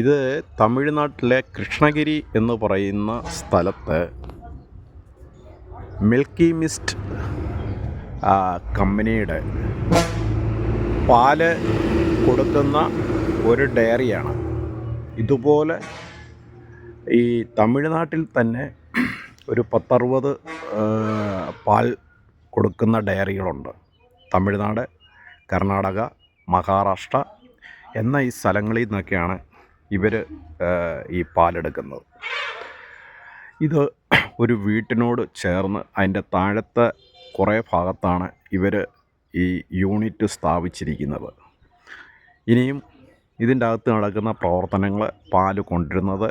ഇത് തമിഴ്നാട്ടിലെ കൃഷ്ണഗിരി എന്ന് പറയുന്ന സ്ഥലത്ത് മിൽക്കി മിസ്റ്റ് കമ്പനിയുടെ പാൽ കൊടുക്കുന്ന ഒരു ഡയറിയാണ്. ഇതുപോലെ ഈ തമിഴ്നാട്ടിൽ തന്നെ ഒരു പത്തറുപത് പാൽ കൊടുക്കുന്ന ഡയറികളുണ്ട്. തമിഴ്നാട് കർണാടക മഹാരാഷ്ട്ര എന്ന ഈ സ്ഥലങ്ങളിൽ നിന്നൊക്കെയാണ് ഇവർ ഈ പാലെടുക്കുന്നത്. ഇത് ഒരു വീട്ടിനോട് ചേർന്ന് അതിന്റെ താഴത്തെ കുറേ ഭാഗത്താണ് ഇവർ ഈ യൂണിറ്റ് സ്ഥാപിച്ചിരിക്കുന്നത്. ഇനിയും ഇതിന്റെ അകത്ത് നടക്കുന്ന പ്രവർത്തനങ്ങൾ പാൽ കൊണ്ടിരുന്നത്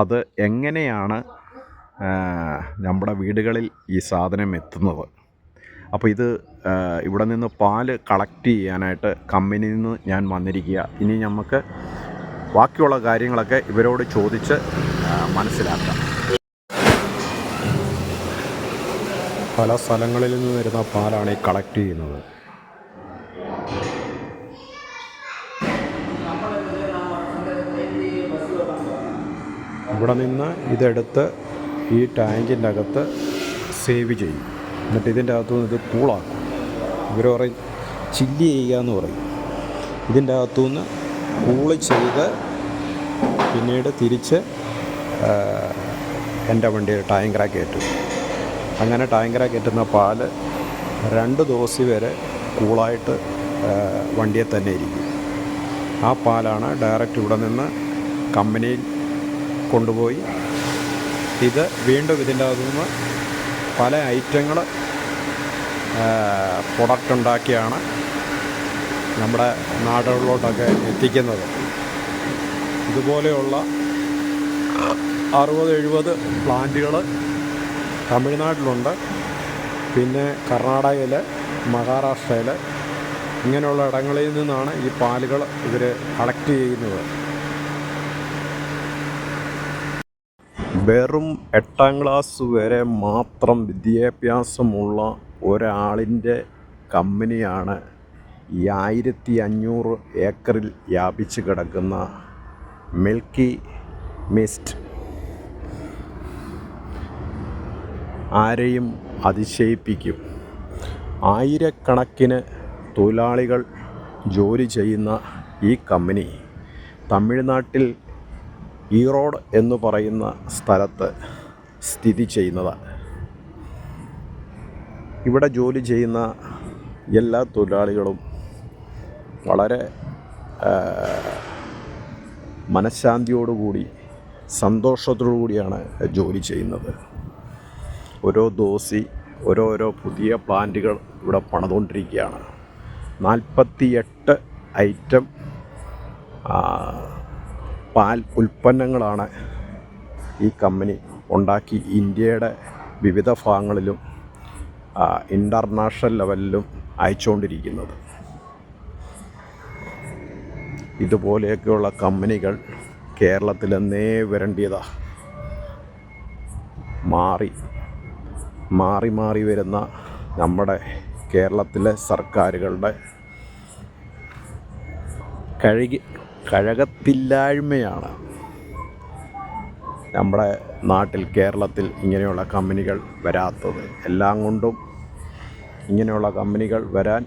അത് എങ്ങനെയാണ് നമ്മുടെ വീടുകളിൽ ഈ സാധനം എത്തുന്നത്. അപ്പോൾ ഇത് ഇവിടെ നിന്ന് പാൽ കളക്ട് ചെയ്യാനായിട്ട് കമ്പനിയിൽ നിന്ന് ഞാൻ വന്നിരിക്കുക. ഇനി നമുക്ക് ബാക്കിയുള്ള കാര്യങ്ങളൊക്കെ ഇവരോട് ചോദിച്ച് മനസ്സിലാക്കാം. പല സ്ഥലങ്ങളിൽ നിന്ന് വരുന്ന പാലാണ് ഈ കളക്ട് ചെയ്യുന്നത്. ഇവിടെ നിന്ന് ഇതെടുത്ത് ഈ ടാങ്കിന്റെ അകത്ത് സേവ് ചെയ്യും. എന്നിട്ട് ഇതിന്റെ അകത്തു നിന്ന് ഇത് കൂളാക്കും ഇവർ പറയും ചില്ല് ചെയ്യുക എന്ന് പറയും. ഇതിന്റെ അകത്തു നിന്ന് കൂൾ ചെയ്ത് പിന്നീട് തിരിച്ച് എന്റെ വണ്ടിയിൽ ടാങ്കറ കയറ്റും. അങ്ങനെ ടാങ്കറ കയറ്റുന്ന പാൽ രണ്ട് ദിവസം വരെ കൂളായിട്ട് വണ്ടിയെ തന്നെ ഇരിക്കും. ആ പാലാണ് ഡയറക്റ്റ് ഇവിടെ നിന്ന് കമ്പനിയിൽ കൊണ്ടുപോയി. ഇത് വീണ്ടും ഇതിന്റെ അകത്തു നിന്ന് പല ഐറ്റങ്ങൾ പ്രൊഡക്റ്റ് ഉണ്ടാക്കിയാണ്. നമ്മുടെ നാടുകളിലോട്ടൊക്കെ എത്തിക്കുന്നത്. ഇതുപോലെയുള്ള അറുപത് എഴുപത് പ്ലാന്റുകൾ തമിഴ്നാട്ടിലുണ്ട്. പിന്നെ കർണാടകയിൽ മഹാരാഷ്ട്രയിൽ ഇങ്ങനെയുള്ള ഇടങ്ങളിൽ നിന്നാണ് ഈ പാലുകൾ ഇവർ കളക്ട് ചെയ്യുന്നത്. വെറും എട്ടാം ക്ലാസ് വരെ മാത്രം വിദ്യാഭ്യാസമുള്ള ഒരാളിന്റെ കമ്പനിയാണ് ഈ ആയിരത്തി അഞ്ഞൂറ് ഏക്കറിൽ വ്യാപിച്ച് കിടക്കുന്ന മിൽക്കി മിസ്റ്റ് ആരെയും അതിശയിപ്പിക്കും. ആയിരക്കണക്കിന് തൊഴിലാളികൾ ജോലി ചെയ്യുന്ന ഈ കമ്പനി തമിഴ്നാട്ടിൽ ഈറോഡ് എന്ന് പറയുന്ന സ്ഥലത്ത് സ്ഥിതി ചെയ്യുന്നതാണ് ഇവിടെ ജോലി ചെയ്യുന്ന എല്ലാ തൊഴിലാളികളും വളരെ മനഃശാന്തിയോടുകൂടി സന്തോഷത്തോടു കൂടിയാണ് ജോലി ചെയ്യുന്നത്. ഓരോ ദോസി ഓരോരോ പുതിയ പ്ലാന്റുകൾ ഇവിടെ പണിതുകൊണ്ടിരിക്കുകയാണ്. നാൽപ്പത്തിയെട്ട് ഐറ്റം പാൽ ഉൽപ്പന്നങ്ങളാണ് ഈ കമ്പനി ഉണ്ടാക്കി ഇന്ത്യയുടെ വിവിധ ഭാഗങ്ങളിലും ഇന്റർനാഷണൽ ലെവലിലും അയച്ചുകൊണ്ടിരിക്കുന്നത്. ഇതുപോലെയൊക്കെയുള്ള കമ്പനികൾ കേരളത്തിലെന്നേ വരേണ്ടിയതാ. മാറി മാറി മാറി വരുന്ന നമ്മുടെ കേരളത്തിലെ സർക്കാരുകളുടെ കഴുകി കഴകത്തില്ലായ്മയാണ്. നമ്മുടെ നാട്ടിൽ കേരളത്തിൽ ഇങ്ങനെയുള്ള കമ്പനികൾ വരാത്തത്. എല്ലാം കൊണ്ടും ഇങ്ങനെയുള്ള കമ്പനികൾ വരാൻ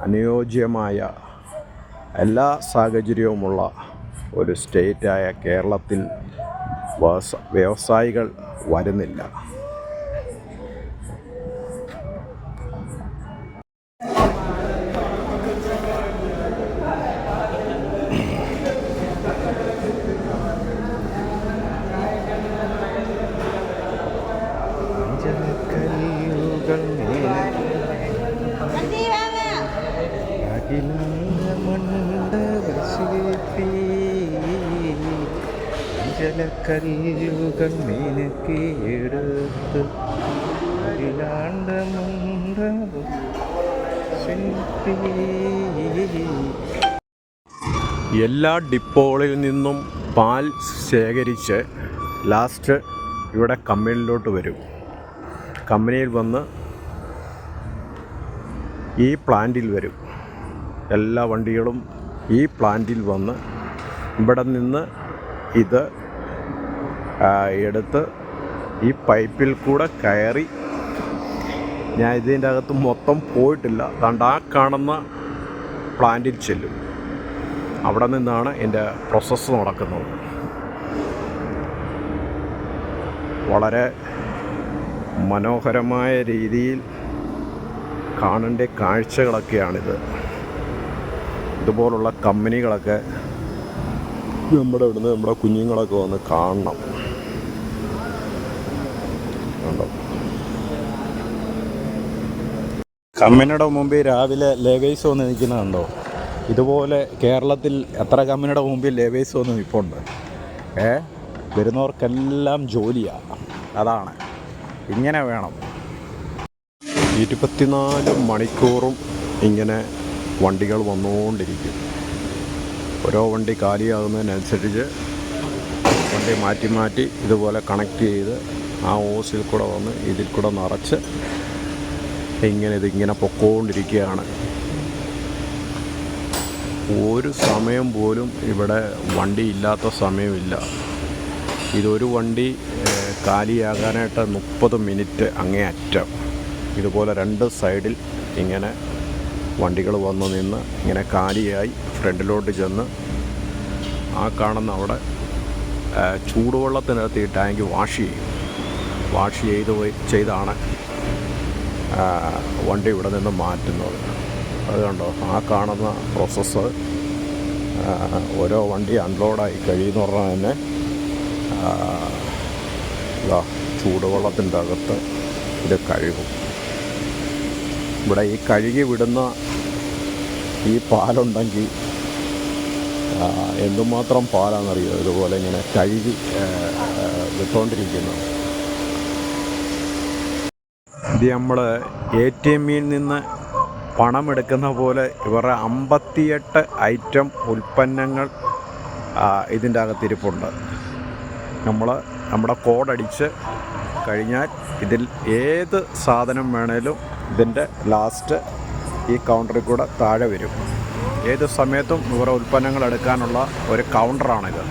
അനുയോജ്യമായ എല്ലാ സാഹചര്യവുമുള്ള ഒരു സ്റ്റേറ്റായ കേരളത്തിൽ വ്യവസ- വ്യവസായികൾ വരുന്നില്ല. എടുത്ത് അഖിലാണ്ട മണ്ഡപം എല്ലാ ഡിപ്പോകളിൽ നിന്നും പാൽ ശേഖരിച്ച് ലാസ്റ്റ് ഇവിടെ കമ്പനിയിലോട്ട് വരും. കമ്പനിയിൽ വന്ന് ഈ പ്ലാന്റിൽ വരും. എല്ലാ വണ്ടികളും ഈ പ്ലാന്റിൽ വന്ന് ഇവിടെ നിന്ന് ഇത് എടുത്ത് ഈ പൈപ്പിൽ കൂടെ കയറി. ഞാൻ ഇതിന്റെ അകത്ത് മൊത്തം പോയിട്ടില്ല. അതുകൊണ്ട് ആ കാണുന്ന പ്ലാന്റിൽ ചെല്ലും. അവിടെ നിന്നാണ് എന്റെ പ്രോസസ്സ് നടക്കുന്നത്. വളരെ മനോഹരമായ രീതിയിൽ കാണേണ്ട കാഴ്ചകളൊക്കെയാണിത്. ഇതുപോലുള്ള കമ്പനികളൊക്കെ നമ്മുടെ ഇവിടുന്ന് നമ്മുടെ കുഞ്ഞുങ്ങളൊക്കെ വന്ന് കാണണം. കമ്പനിയുടെ മുമ്പിൽ രാവിലെ ലേവേഴ്സ് വന്ന് നിൽക്കുന്നുണ്ടോ ഇതുപോലെ കേരളത്തിൽ എത്ര കമ്പനിയുടെ മുമ്പിൽ ലേവേഴ്സ് വന്ന് നിൽപ്പുണ്ട്? ഏ? വരുന്നവർക്കെല്ലാം ജോലിയാണ് അതാണ്. ഇങ്ങനെ വേണം. ഇരുപത്തിനാല് മണിക്കൂറും ഇങ്ങനെ വണ്ടികൾ വന്നുകൊണ്ടിരിക്കും. ഓരോ വണ്ടി കാലിയാകുന്നതിനനുസരിച്ച് വണ്ടി മാറ്റി മാറ്റി ഇതുപോലെ കണക്ട് ചെയ്ത് ആ ഓസിൽ കൂടെ വന്ന് ഇതിൽ കൂടെ നിറച്ച് ഇങ്ങനെ ഇതിങ്ങനെ പൊക്കോണ്ടിരിക്കുകയാണ്. ഒരു സമയം പോലും ഇവിടെ വണ്ടി ഇല്ലാത്ത സമയമില്ല. ഇതൊരു വണ്ടി കാലിയാകാനായിട്ട് മുപ്പത് മിനിറ്റ് അങ്ങേ അറ്റം. ഇതുപോലെ രണ്ട് സൈഡിൽ ഇങ്ങനെ വണ്ടികൾ വന്ന് നിന്ന് ഇങ്ങനെ കാലിയായി ഫ്രണ്ടിലോട്ട് ചെന്ന് ആ കാണുന്ന അവിടെ ചൂടുവെള്ളത്തിനകത്ത് ഈ ടാങ്ക് വാഷ് ചെയ്യും. വാഷ് ചെയ്ത് ചെയ്താണ്. വണ്ടി ഇവിടെ നിന്ന് മാറ്റുന്നത്. അത് കണ്ടോ? ആ കാണുന്ന പ്രോസസ്സ് ഓരോ വണ്ടി അൺലോഡായി കഴിയുന്ന പറഞ്ഞാൽ തന്നെ ഇതാ ചൂടുവെള്ളത്തിന്റെ അകത്ത് ഇത് കഴുകും. ഇവിടെ ഈ കഴുകി വിടുന്ന ഈ പാലുണ്ടെങ്കിൽ എന്തുമാത്രം പാലാണെന്നറിയോ? ഇതുപോലെ ഇങ്ങനെ കഴുകി വിട്ടുകൊണ്ടിരിക്കുന്നത് ഇത് നമ്മൾ എ ടി എമ്മിൽ നിന്ന് പണമെടുക്കുന്ന പോലെ ഇവരുടെ അമ്പത്തിയെട്ട് ഐറ്റം ഉൽപ്പന്നങ്ങൾ ഇതിന്റെ അകത്തിരിപ്പുണ്ട്. നമ്മൾ നമ്മുടെ കോഡടിച്ച് കഴിഞ്ഞാൽ ഇതിൽ ഏത് സാധനം വേണേലും ഇതിന്റെ ലാസ്റ്റ് ഈ കൗണ്ടറിൽ കൂടെ താഴെ വരും. ഏത് സമയത്തും ഇവരുടെ ഉൽപ്പന്നങ്ങൾ എടുക്കാനുള്ള ഒരു കൗണ്ടറാണിത്.